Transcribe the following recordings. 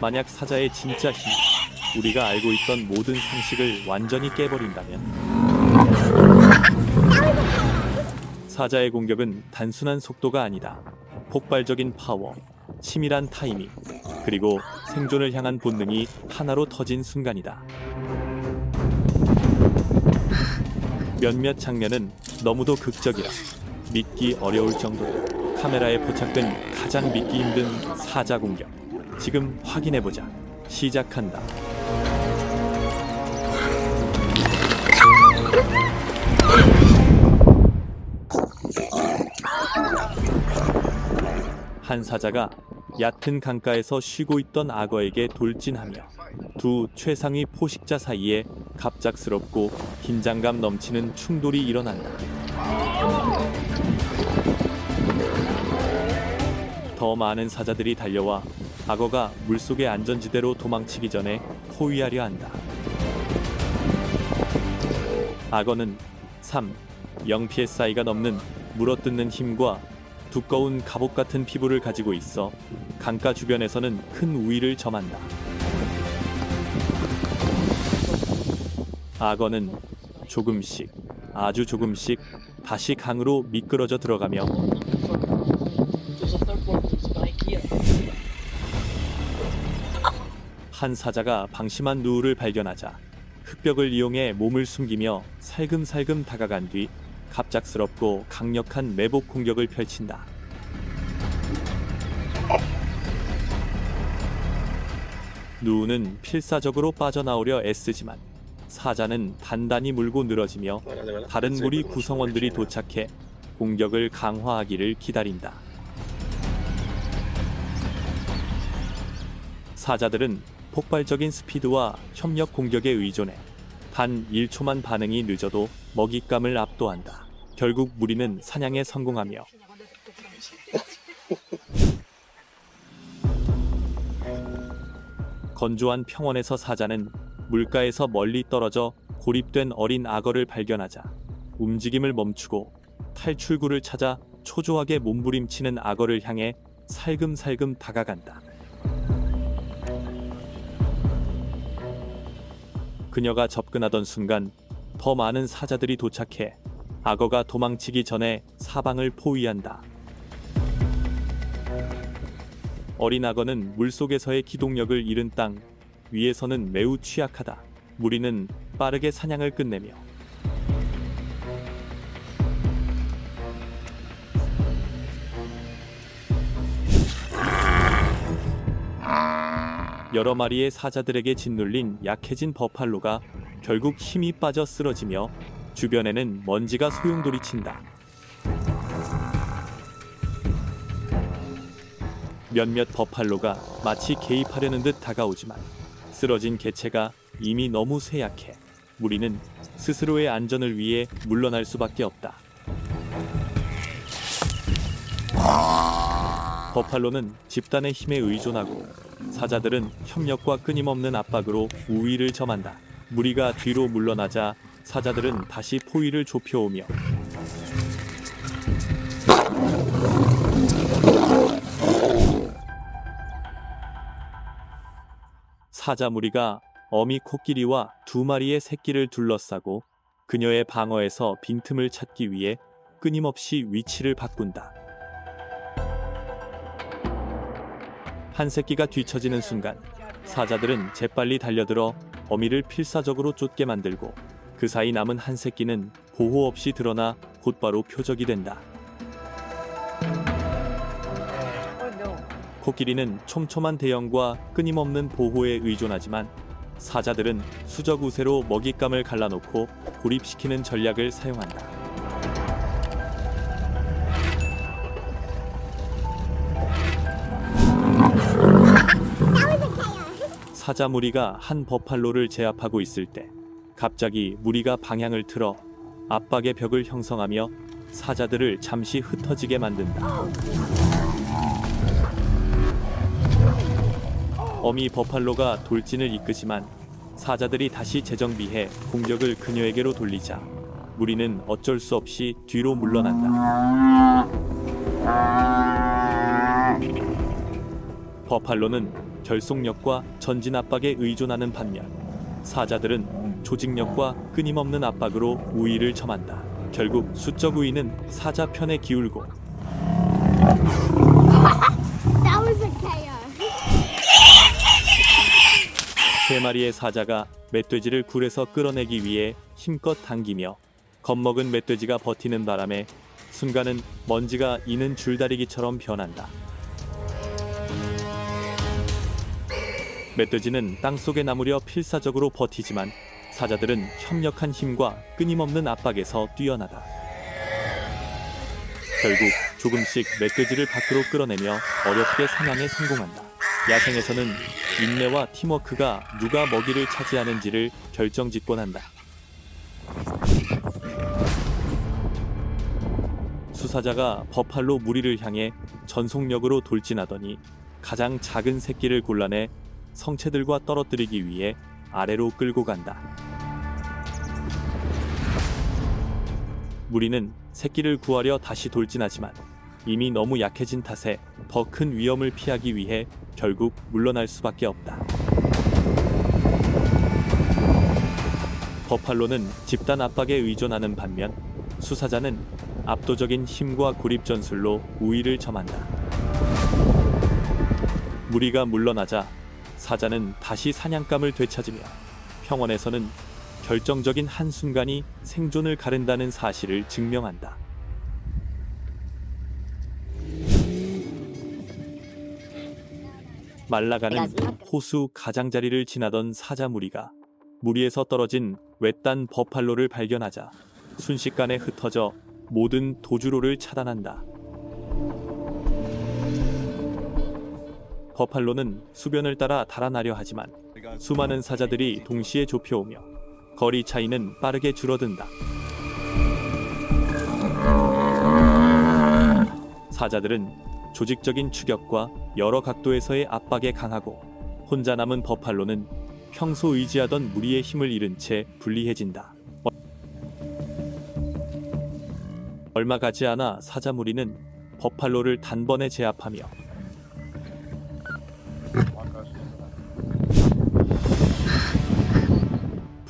만약 사자의 진짜 힘, 우리가 알고 있던 모든 상식을 완전히 깨버린다면 사자의 공격은 단순한 속도가 아니다. 폭발적인 파워, 치밀한 타이밍, 그리고 생존을 향한 본능이 하나로 터진 순간이다. 몇몇 장면은 너무도 극적이라 믿기 어려울 정도로 카메라에 포착된 가장 믿기 힘든 사자 공격. 지금 확인해보자. 시작한다. 한 사자가 얕은 강가에서 쉬고 있던 악어에게 돌진하며 두 최상위 포식자 사이에 갑작스럽고 긴장감 넘치는 충돌이 일어난다. 더 많은 사자들이 달려와 악어가 물속의 안전지대로 도망치기 전에 포위하려 한다. 악어는 3, 0 psi가 넘는 물어뜯는 힘과 두꺼운 갑옷 같은 피부를 가지고 있어 강가 주변에서는 큰 우위를 점한다. 악어는 조금씩, 아주 조금씩 다시 강으로 미끄러져 들어가며 한 사자가 방심한 누우를 발견하자 흙벽을 이용해 몸을 숨기며 살금살금 다가간 뒤 갑작스럽고 강력한 매복 공격을 펼친다. 누우는 필사적으로 빠져나오려 애쓰지만 사자는 단단히 물고 늘어지며 다른 무리 구성원들이 도착해 공격을 강화하기를 기다린다. 사자들은 폭발적인 스피드와 협력 공격에 의존해 단 1초만 반응이 늦어도 먹잇감을 압도한다. 결국 무리는 사냥에 성공하며 건조한 평원에서 사자는 물가에서 멀리 떨어져 고립된 어린 악어를 발견하자 움직임을 멈추고 탈출구를 찾아 초조하게 몸부림치는 악어를 향해 살금살금 다가간다. 그녀가 접근하던 순간 더 많은 사자들이 도착해 악어가 도망치기 전에 사방을 포위한다. 어린 악어는 물속에서의 기동력을 잃은 땅 위에서는 매우 취약하다. 무리는 빠르게 사냥을 끝내며 여러 마리의 사자들에게 짓눌린 약해진 버팔로가 결국 힘이 빠져 쓰러지며 주변에는 먼지가 소용돌이친다. 몇몇 버팔로가 마치 개입하려는 듯 다가오지만 쓰러진 개체가 이미 너무 쇠약해 무리는 스스로의 안전을 위해 물러날 수밖에 없다. 버팔로는 집단의 힘에 의존하고 사자들은 협력과 끊임없는 압박으로 우위를 점한다. 무리가 뒤로 물러나자 사자들은 다시 포위를 좁혀오며 사자 무리가 어미 코끼리와 두 마리의 새끼를 둘러싸고 그녀의 방어에서 빈틈을 찾기 위해 끊임없이 위치를 바꾼다. 한 새끼가 뒤처지는 순간 사자들은 재빨리 달려들어 어미를 필사적으로 쫓게 만들고 그 사이 남은 한 새끼는 보호 없이 드러나 곧바로 표적이 된다. 코끼리는 촘촘한 대형과 끊임없는 보호에 의존하지만 사자들은 수적 우세로 먹잇감을 갈라놓고 고립시키는 전략을 사용한다. 사자 무리가 한 버팔로를 제압하고 있을 때 갑자기 무리가 방향을 틀어 압박의 벽을 형성하며 사자들을 잠시 흩어지게 만든다. 어미 버팔로가 돌진을 이끄지만 사자들이 다시 재정비해 공격을 그녀에게로 돌리자 무리는 어쩔 수 없이 뒤로 물러난다. 버팔로는 결속력과 전진 압박에 의존하는 반면 사자들은 조직력과 끊임없는 압박으로 우위를 점한다. 결국 수적 우위는 사자 편에 기울고. 세 마리의 사자가 멧돼지를 굴에서 끌어내기 위해 힘껏 당기며 겁먹은 멧돼지가 버티는 바람에 순간은 먼지가 이는 줄다리기처럼 변한다. 멧돼지는 땅속에 나무려 필사적으로 버티지만 사자들은 협력한 힘과 끊임없는 압박에서 뛰어나다. 결국 조금씩 멧돼지를 밖으로 끌어내며 어렵게 사냥에 성공한다. 야생에서는 인내와 팀워크가 누가 먹이를 차지하는지를 결정짓곤 한다. 수사자가 버팔로 무리를 향해 전속력으로 돌진하더니 가장 작은 새끼를 골라내 성체들과 떨어뜨리기 위해 아래로 끌고 간다. 무리는 새끼를 구하려 다시 돌진하지만 이미 너무 약해진 탓에 더 큰 위험을 피하기 위해 결국 물러날 수밖에 없다. 버팔로는 집단 압박에 의존하는 반면 수사자는 압도적인 힘과 고립 전술로 우위를 점한다. 무리가 물러나자 사자는 다시 사냥감을 되찾으며 평원에서는 결정적인 한순간이 생존을 가른다는 사실을 증명한다. 말라가는 호수 가장자리를 지나던 사자 무리가 무리에서 떨어진 외딴 버팔로를 발견하자 순식간에 흩어져 모든 도주로를 차단한다. 버팔로는 수변을 따라 달아나려 하지만 수많은 사자들이 동시에 좁혀오며 거리 차이는 빠르게 줄어든다. 사자들은 조직적인 추격과 여러 각도에서의 압박에 강하고 혼자 남은 버팔로는 평소 의지하던 무리의 힘을 잃은 채 불리해진다. 얼마 가지 않아 사자 무리는 버팔로를 단번에 제압하며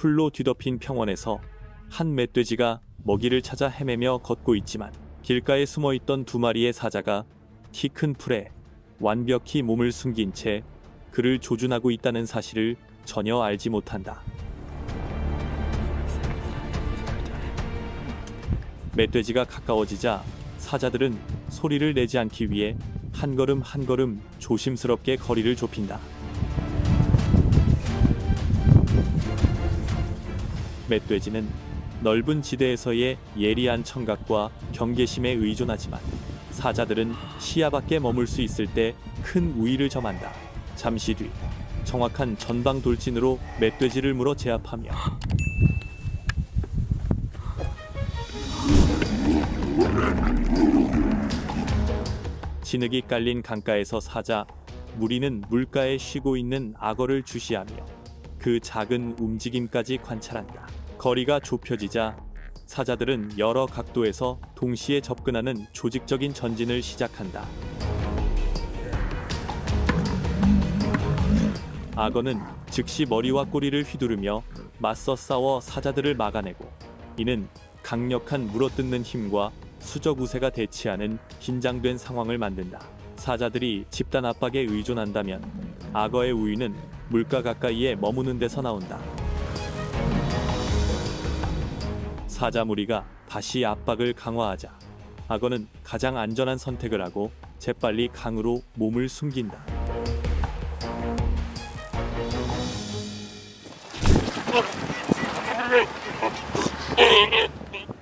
풀로 뒤덮인 평원에서 한 멧돼지가 먹이를 찾아 헤매며 걷고 있지만 길가에 숨어 있던 두 마리의 사자가 키 큰 풀에 완벽히 몸을 숨긴 채 그를 조준하고 있다는 사실을 전혀 알지 못한다. 멧돼지가 가까워지자 사자들은 소리를 내지 않기 위해 한 걸음 한 걸음 조심스럽게 거리를 좁힌다. 멧돼지는 넓은 지대에서의 예리한 청각과 경계심에 의존하지만 사자들은 시야 밖에 머물 수 있을 때 큰 우위를 점한다. 잠시 뒤 정확한 전방 돌진으로 멧돼지를 물어 제압하며 진흙이 깔린 강가에서 사자 무리는 물가에 쉬고 있는 악어를 주시하며 그 작은 움직임까지 관찰한다. 거리가 좁혀지자 사자들은 여러 각도에서 동시에 접근하는 조직적인 전진을 시작한다. 악어는 즉시 머리와 꼬리를 휘두르며 맞서 싸워 사자들을 막아내고 이는 강력한 물어뜯는 힘과 수적 우세가 대치하는 긴장된 상황을 만든다. 사자들이 집단 압박에 의존한다면 악어의 우위는 물가 가까이에 머무는 데서 나온다. 사자 무리가 다시 압박을 강화하자 악어는 가장 안전한 선택을 하고 재빨리 강으로 몸을 숨긴다.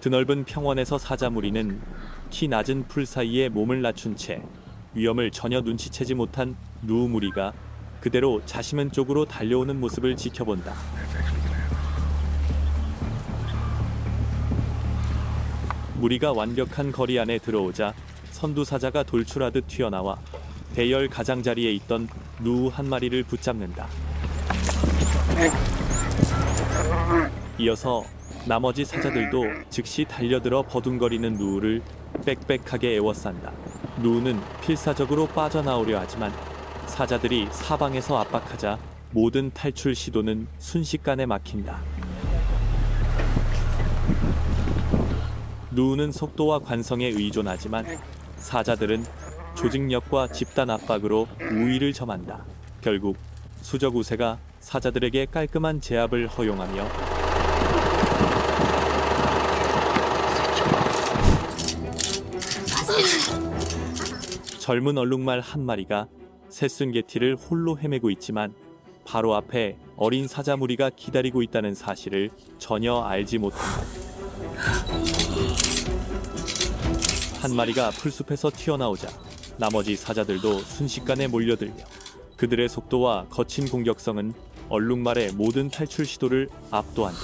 드넓은 평원에서 사자 무리는 키 낮은 풀 사이에 몸을 낮춘 채 위험을 전혀 눈치채지 못한 누우 무리가 그대로 자시면 쪽으로 달려오는 모습을 지켜본다. 무리가 완벽한 거리 안에 들어오자 선두사자가 돌출하듯 튀어나와 대열 가장자리에 있던 누우 한 마리를 붙잡는다. 이어서 나머지 사자들도 즉시 달려들어 버둥거리는 누우를 빽빽하게 에워싼다. 누우는 필사적으로 빠져나오려 하지만 사자들이 사방에서 압박하자 모든 탈출 시도는 순식간에 막힌다. 누우는 속도와 관성에 의존하지만 사자들은 조직력과 집단 압박으로 우위를 점한다. 결국 수적 우세가 사자들에게 깔끔한 제압을 허용하며 젊은 얼룩말 한 마리가 새순 개티를 홀로 헤매고 있지만 바로 앞에 어린 사자 무리가 기다리고 있다는 사실을 전혀 알지 못한다. 한 마리가 풀숲에서 튀어나오자 나머지 사자들도 순식간에 몰려들며 그들의 속도와 거친 공격성은 얼룩말의 모든 탈출 시도를 압도한다.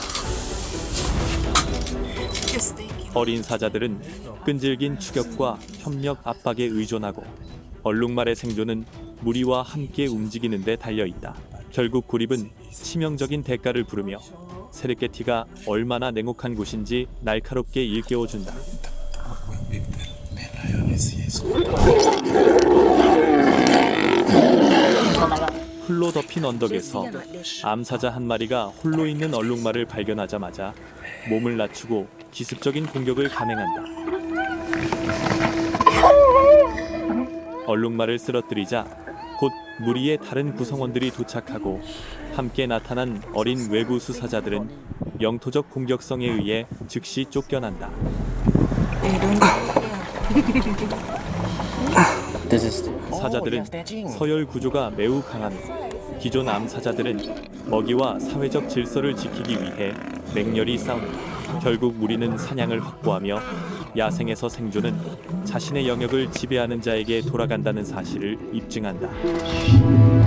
어린 사자들은 끈질긴 추격과 협력 압박에 의존하고 얼룩말의 생존은 무리와 함께 움직이는 데 달려 있다. 결국 고립은 치명적인 대가를 부르며 세르게티가 얼마나 냉혹한 곳인지 날카롭게 일깨워 준다. 풀로 덮인 언덕에서 암사자 한 마리가 홀로 있는 얼룩말을 발견하자마자 몸을 낮추고 기습적인 공격을 감행한다. 얼룩말을 쓰러뜨리자 곧 무리의 다른 구성원들이 도착하고 함께 나타난 어린 외부 수사자들은 영토적 공격성에 의해 즉시 쫓겨난다. 사자들은 서열 구조가 매우 강하며 기존 암사자들은 먹이와 사회적 질서를 지키기 위해 맹렬히 싸운다. 결국 무리는 사냥을 확보하며 야생에서 생존은 자신의 영역을 지배하는 자에게 돌아간다는 사실을 입증한다.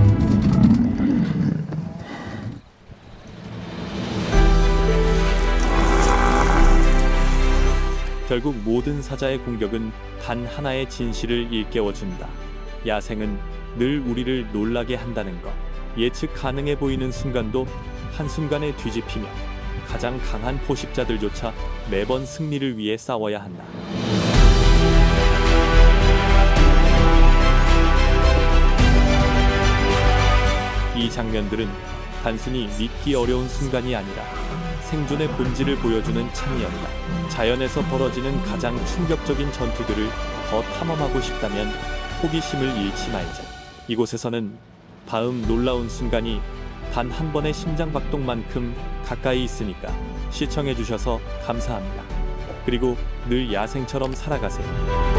결국 모든 사자의 공격은 단 하나의 진실을 일깨워준다. 야생은 늘 우리를 놀라게 한다는 것. 예측 가능해 보이는 순간도 한순간에 뒤집히며 가장 강한 포식자들조차 매번 승리를 위해 싸워야 한다. 이 장면들은 단순히 믿기 어려운 순간이 아니라 생존의 본질을 보여주는 창이었다. 자연에서 벌어지는 가장 충격적인 전투들을 더 탐험하고 싶다면 호기심을 잃지 말자. 이곳에서는 다음 놀라운 순간이 단 한 번의 심장 박동만큼 가까이 있으니까 시청해주셔서 감사합니다. 그리고 늘 야생처럼 살아가세요.